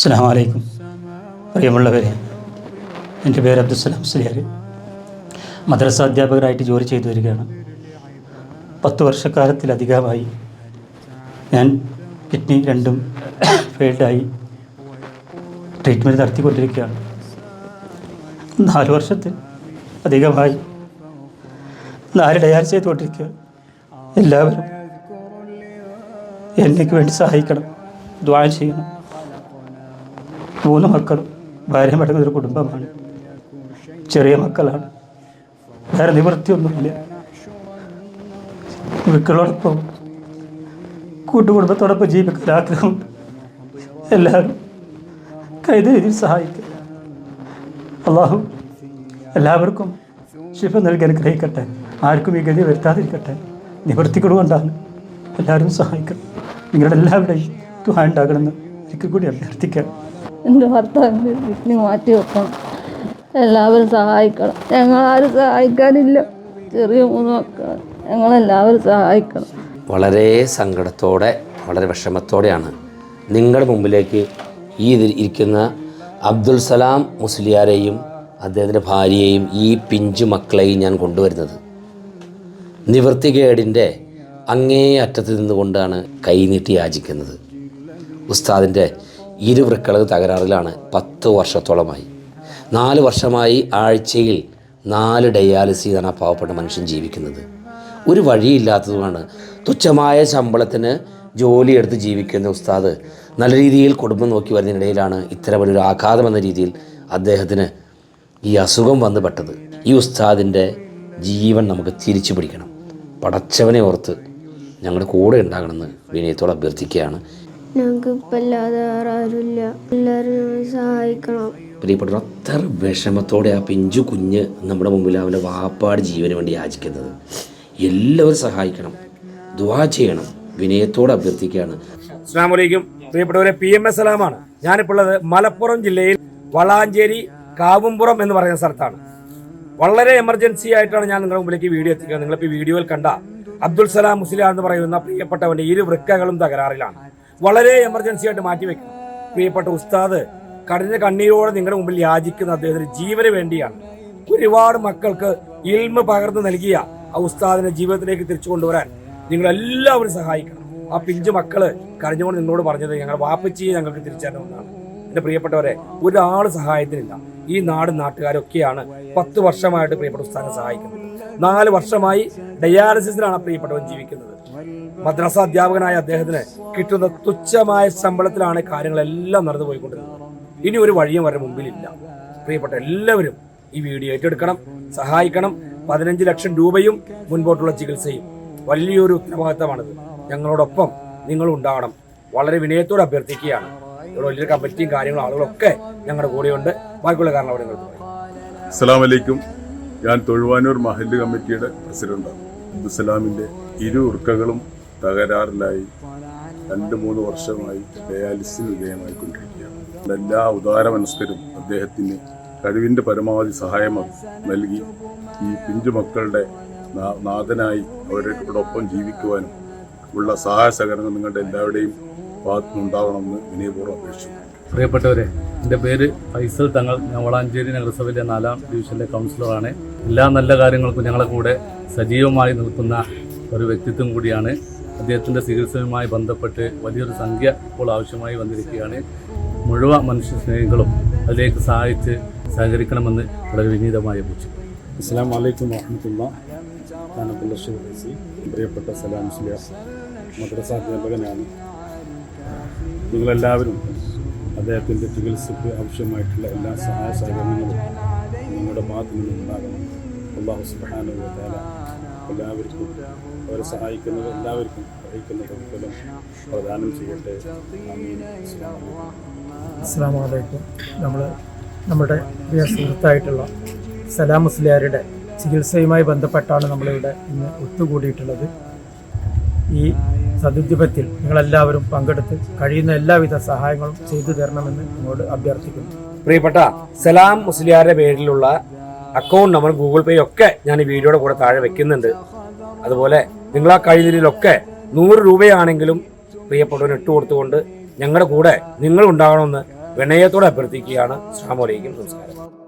അസ്സാം വലൈക്കും പ്രിയമുള്ളവരെ എന്റെ പേര് അബ്ദുസ്സലാം സ്ലിയാർ മദ്രസ അധ്യാപകരായിട്ട് ജോലി ചെയ്തു വരികയാണ്. പത്ത് വർഷക്കാലത്തിലധികമായി ഞാൻ കിഡ്നി രണ്ടും ഫെയിൽഡായി ട്രീറ്റ്മെന്റ് നടത്തിക്കൊണ്ടിരിക്കുകയാണ്. നാല് വർഷത്തിൽ അധികമായി നാല് ഡയാലിസ് ചെയ്തുകൊണ്ടിരിക്കുക എല്ലാവരും എനിക്ക് വേണ്ടി സഹായിക്കണം ദ്വാരം ചെയ്യണം. മൂന്ന് മക്കളും ഭാര്യ അടങ്ങുന്ന ഒരു കുടുംബമാണ്. ചെറിയ മക്കളാണ്. വേറെ നിവൃത്തിയൊന്നുമില്ല. മക്കളോടൊപ്പം കൂട്ടുകുടുംബത്തോടൊപ്പം ജീവിക്കാൻ ആഗ്രഹം എല്ലാവരും കൈത രീതിയിൽ സഹായിക്കുക അള്ളാഹു എല്ലാവർക്കും ശിഫ നൽകി അനുഗ്രഹിക്കട്ടെ. ആർക്കും ഈ ഗതി വരുത്താതിരിക്കട്ടെ. നിവർത്തിക്കൊണ്ടുകൊണ്ടാണ് എല്ലാവരും സഹായിക്കണം. നിങ്ങളുടെ എല്ലാവരുടെയും തുക ഉണ്ടാകണമെന്ന് ഒരിക്കൽ കൂടി അഭ്യർത്ഥിക്കാം. എന്റെ ഭർത്താവിന്റെ കിഡ്നി മാറ്റി വെക്കണം. എല്ലാവരും സഹായിക്കണം. ഞങ്ങളാരും സഹായിക്കാനില്ല. ചെറിയ മൂന്ന് മക്കൾ ഞങ്ങളെല്ലാവരും സഹായിക്കണം. വളരെ സങ്കടത്തോടെ വളരെ വിഷമത്തോടെയാണ് നിങ്ങളുടെ മുമ്പിലേക്ക് ഈ ഇരിക്കുന്ന അബ്ദുൽ സലാം മുസ്ലിയാരെയും അദ്ദേഹത്തിന്റെ ഭാര്യയെയും ഈ പിഞ്ചു മക്കളെയും ഞാൻ കൊണ്ടുവരുന്നത്. നിവൃത്തികേടിന്റെ അങ്ങേ അറ്റത്ത് നിന്നുകൊണ്ടാണ് കൈനീട്ടി യാചിക്കുന്നത്. ഉസ്താദിന്റെ ഇരുവൃക്കൾ തകരാറിലാണ്. പത്ത് വർഷത്തോളമായി. നാല് വർഷമായി ആഴ്ചയിൽ നാല് ഡയാലിസിസാണ് ആ പാവപ്പെട്ട മനുഷ്യൻ ജീവിക്കുന്നത്. ഒരു വഴിയില്ലാത്തതുമാണ്. തുച്ഛമായ ശമ്പളത്തിന് ജോലിയെടുത്ത് ജീവിക്കുന്ന ഉസ്താദ് നല്ല രീതിയിൽ കുടുംബം നോക്കി വരുന്നതിനിടയിലാണ് ഇത്തരം വലിയൊരു ആഘാതം എന്ന രീതിയിൽ അദ്ദേഹത്തിന് ഈ അസുഖം വന്ന് പെട്ടത്. ഈ ഉസ്താദിന്റെ ജീവൻ നമുക്ക് തിരിച്ചു പിടിക്കണം. പടച്ചവനെ ഓർത്ത് ഞങ്ങളുടെ കൂടെ ഉണ്ടാകണമെന്ന് വിനയത്തോട് അഭ്യർത്ഥിക്കുകയാണ്. ഞങ്ങൾക്ക് ഇപ്പം അല്ലാതെ വേറെ ആരുമില്ല. എല്ലാവരും ഞങ്ങളെ സഹായിക്കണം. പ്രിയപ്പെട്ടവർ അത്ര വിഷമത്തോടെ ആ പിഞ്ചു കുഞ്ഞ് നമ്മുടെ മുമ്പിൽ അവന്റെ വാപ്പാട് ജീവന് വേണ്ടി യാചിക്കുന്നത്. എല്ലാവരും സഹായിക്കണം. ദുവാ ചെയ്യണം. വിനയത്തോടെ അഭ്യർത്ഥിക്കുകയാണ്. അസ്സാം വലൈക്കും പ്രിയപ്പെട്ടവരെ പി എം എസ് സലാമാണ്. ഞാനിപ്പോൾ ഉള്ളത് മലപ്പുറം ജില്ലയിൽ വളാഞ്ചേരി കാവുംപുറം എന്ന് പറയുന്ന സ്ഥലത്താണ്. വളരെ എമർജൻസി ആയിട്ടാണ് ഞാൻ നിങ്ങളുടെ മുമ്പിലേക്ക് വീഡിയോ എത്തിക്കുന്നത്. നിങ്ങളിപ്പോൾ ഈ വീഡിയോയിൽ കണ്ട അബ്ദുൽ സലാം മുസ്ലിയാർ എന്ന് പറയുന്ന പ്രിയപ്പെട്ടവന്റെ ഇരു വൃക്കകളും തകരാറിലാണ്. വളരെ എമർജൻസി ആയിട്ട് മാറ്റി മാറ്റിവെക്കണം പ്രിയപ്പെട്ട ഉസ്താദ് കടഞ്ഞ കണ്ണീരോടെ നിങ്ങളുടെ മുമ്പിൽ യാചിക്കുന്ന അദ്ദേഹത്തിന് ജീവന് വേണ്ടിയാണ്. ഒരുപാട് മക്കൾക്ക് ഇൽമ പകർന്നു നൽകിയ ആ ഉസ്താദിനെ ജീവിതത്തിലേക്ക് തിരിച്ചു കൊണ്ടുവരാൻ നിങ്ങൾ എല്ലാവരും സഹായിക്കണം. ആ പിഞ്ചു മക്കൾ കരഞ്ഞുകൊണ്ട് നിങ്ങളോട് പറഞ്ഞത് ഞങ്ങൾ വാപ്പച്ചിയെ ഞങ്ങൾക്ക് തിരിച്ചറിയണമെന്നാണ് എന്റെ പ്രിയപ്പെട്ടവരെ ഒരാൾ സഹായത്തിനില്ല. ഈ നാടും നാട്ടുകാരൊക്കെയാണ് പത്ത് വർഷമായിട്ട് പ്രിയപ്പെട്ട ഉസ്താദിനെ സഹായിക്കുന്നത്. നാല് വർഷമായി ഡയാലിസിസിലാണ് പ്രിയപ്പെട്ടവൻ ജീവിക്കുന്നത്. മദ്രസ അധ്യാപകനായ അദ്ദേഹത്തിന് കിട്ടുന്ന തുച്ഛമായ ശമ്പളത്തിലാണ് കാര്യങ്ങളെല്ലാം നടന്നു പോയിക്കൊണ്ടിരുന്നത്. ഇനി ഒരു വഴിയും വരെ മുമ്പിലില്ല. പ്രിയപ്പെട്ട എല്ലാവരും ഈ വീഡിയോ ഏറ്റെടുക്കണം സഹായിക്കണം. പതിനഞ്ച് ലക്ഷം രൂപയും മുൻപോട്ടുള്ള ചികിത്സയും വലിയൊരു ഉത്തരവാദിത്തമാണിത്. ഞങ്ങളോടൊപ്പം നിങ്ങൾ ഉണ്ടാവണം വളരെ വിനയത്തോടെ അഭ്യർത്ഥിക്കുകയാണ്. വലിയൊരു കമ്മിറ്റിയും കാര്യങ്ങളും ആളുകളൊക്കെ ഞങ്ങളുടെ കൂടെയുണ്ട്. ബാക്കിയുള്ള കാരണം അവിടെ നിങ്ങൾക്ക് വലൈക്കും ഞാൻ തൊഴുവാനൂർ മഹല്ല് കമ്മിറ്റിയുടെ പ്രസിഡന്റാണ്. അബ്ദുസലാമിന്റെ ഇരു ഉർക്കകളും തകരാറിലായി രണ്ട് മൂന്ന് വർഷമായി ഡയാലിസിന് വിധേയമായിക്കൊണ്ടിരിക്കുകയാണ് എല്ലാ ഉദാരമനസ്കരും അദ്ദേഹത്തിന് കഴിവിന്റെ പരമാവധി സഹായം നൽകി. ഈ പിഞ്ചു മക്കളുടെ നാഥനായി അവരോടൊപ്പം ജീവിക്കുവാനും ഉള്ള സഹായ സഹകരണം നിങ്ങളുടെ എല്ലാവരുടെയും ഭാഗത്തുനിന്നുണ്ടാകണമെന്ന് വിനയപൂർവം അപേക്ഷിച്ചു പ്രിയപ്പെട്ടവരെ എന്റെ പേര് ഫൈസൽ തങ്ങൾ. ഞാൻ വളാഞ്ചേരി നഗരസഭയിലെ നാലാം ഡിവിഷനിലെ കൗൺസിലറാണ്. എല്ലാ നല്ല കാര്യങ്ങൾക്കും ഞങ്ങളെ കൂടെ സജീവമായി നിൽക്കുന്ന ഒരു വ്യക്തിത്വം കൂടിയാണ് അദ്ദേഹത്തിന്റെ ചികിത്സയുമായി ബന്ധപ്പെട്ട് വലിയൊരു സംഖ്യ ഇപ്പോൾ ആവശ്യമായി വന്നിരിക്കുകയാണ്. മുഴുവൻ മനുഷ്യ സ്നേഹികളും അതിലേക്ക് സഹായിച്ച് സഹകരിക്കണമെന്ന് വളരെ വിനീതമായി അപേക്ഷിക്കുന്നു അസ്സാം വലൈക്കും വാഹമത്തുള്ള പ്രിയപ്പെട്ട സലാം മുസ്ലിയ മദ്രസ അധ്യാപകനാണ്. നിങ്ങളെല്ലാവരും അദ്ദേഹത്തിന്റെ ചികിത്സയ്ക്ക് ആവശ്യമായിട്ടുള്ള എല്ലാ സഹായ സഹകരണങ്ങളും നിങ്ങളുടെ ഭാഗത്തു നിന്നും ഉണ്ടാകണം അള്ളാഹു സുബാനുഭവത്താല എല്ലാവർക്കും അവരെ സഹായിക്കുന്നത് എല്ലാവർക്കും സഹായിക്കുന്ന പ്രതിഫലം പ്രദാനം ചെയ്യട്ടെ. അസ്സാമലൈക്കും അസ്സാം വലൈക്കും നമ്മൾ നമ്മുടെ പ്രിയ സുഹൃത്തായിട്ടുള്ള സലാം മുസ്ലിയാരുടെ ചികിത്സയുമായി ബന്ധപ്പെട്ടാണ് നമ്മളിവിടെ ഇന്ന് ഒത്തുകൂടിയിട്ടുള്ളത്. ഈ സതുദ്യമത്തിൽ നിങ്ങളെല്ലാവരും പങ്കെടുത്ത് കഴിയുന്ന എല്ലാവിധ സഹായങ്ങളും ചെയ്തു തരണമെന്ന് നിങ്ങളോട് അഭ്യർത്ഥിക്കുന്നു. പ്രിയപ്പെട്ട സലാം മുസ്ലിയാരുടെ പേരിലുള്ള അക്കൗണ്ട് നമ്പർ ഗൂഗിൾ പേ ഒക്കെ ഞാൻ ഈ വീഡിയോയുടെ കൂടെ താഴെ വെക്കുന്നുണ്ട്. അതുപോലെ നിങ്ങൾ ആ കഴിയുന്നതിലൊക്കെ നൂറ് രൂപയാണെങ്കിലും പ്രിയപ്പെട്ടവന് ഇട്ട് കൊടുത്തുകൊണ്ട് ഞങ്ങളുടെ കൂടെ നിങ്ങൾ ഉണ്ടാകണമെന്ന് വിനയത്തോടെ അഭ്യർത്ഥിക്കുകയാണ് അസ്സാം വലൈക്കും നമസ്കാരം.